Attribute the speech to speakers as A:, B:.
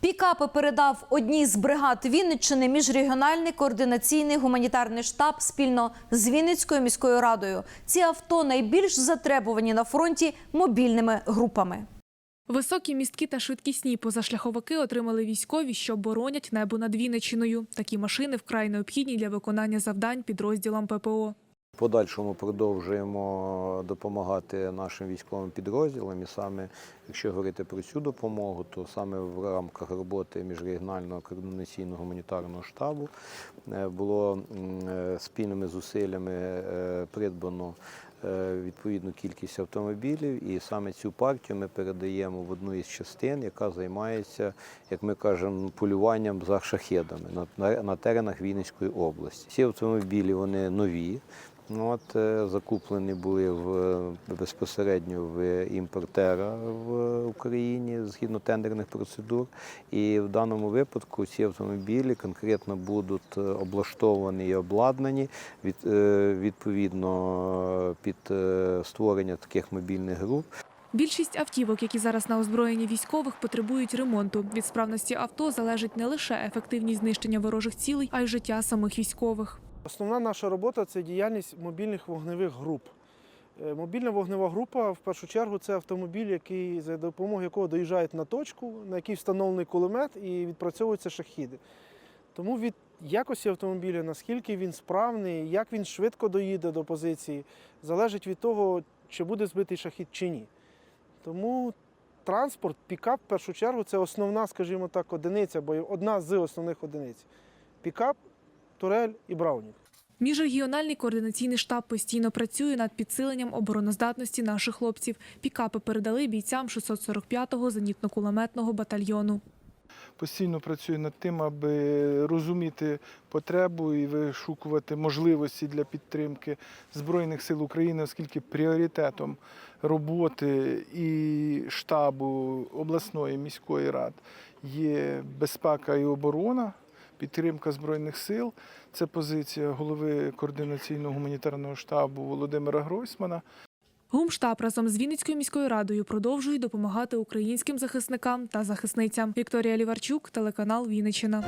A: Пікапи передав одній з бригад Вінниччини міжрегіональний координаційний гуманітарний штаб спільно з Вінницькою міською радою. Ці авто найбільш затребувані на фронті мобільними групами.
B: Високі містки та швидкісні позашляховики отримали військові, що боронять небо над Вінниччиною. Такі машини вкрай необхідні для виконання завдань підрозділам ППО.
C: Подальшому продовжуємо допомагати нашим військовим підрозділам. І саме, якщо говорити про цю допомогу, то саме в рамках роботи міжрегіонального координаційного гуманітарного штабу е, було е, спільними зусиллями е, придбано відповідну кількість автомобілів, і саме цю партію ми передаємо в одну із частин, яка займається, як ми кажемо, полюванням за шахедами на, на, на теренах Вінницької області. Ці автомобілі вони нові. От, е, закуплені були в, е, безпосередньо в імпортера в Україні згідно тендерних процедур. І в даному випадку ці автомобілі конкретно будуть е, облаштовані і обладнані від, е, відповідно під е, створення таких мобільних груп.
B: Більшість автівок, які зараз на озброєнні військових, потребують ремонту. Від справності авто залежить не лише ефективність знищення ворожих цілей, а й життя самих військових.
D: Основна наша робота це діяльність мобільних вогневих груп. Е, Мобільна вогнева група в першу чергу це автомобіль, який за допомогою якого доїжджають на точку, на який встановлений кулемет і відпрацьовуються шахіди. Тому від якості автомобіля, наскільки він справний, як він швидко доїде до позиції, залежить від того, чи буде збитий шахід чи ні. Тому транспорт, пікап в першу чергу це основна, скажімо так, одиниця, бо одна з основних одиниць. Пікап, турель і браунінг.
B: Міжрегіональний координаційний штаб постійно працює над підсиленням обороноздатності наших хлопців. Пікапи передали бійцям 645-го зенітно-кулеметного батальйону.
E: Постійно працює над тим, аби розуміти потребу і вишукувати можливості для підтримки Збройних сил України, оскільки пріоритетом роботи і штабу обласної міської рад є безпека і оборона. Підтримка збройних сил це позиція голови координаційного гуманітарного штабу Володимира Гройсмана.
B: Гумштаб разом з Вінницькою міською радою продовжують допомагати українським захисникам та захисницям. Вікторія Ліварчук, телеканал Вінниччина.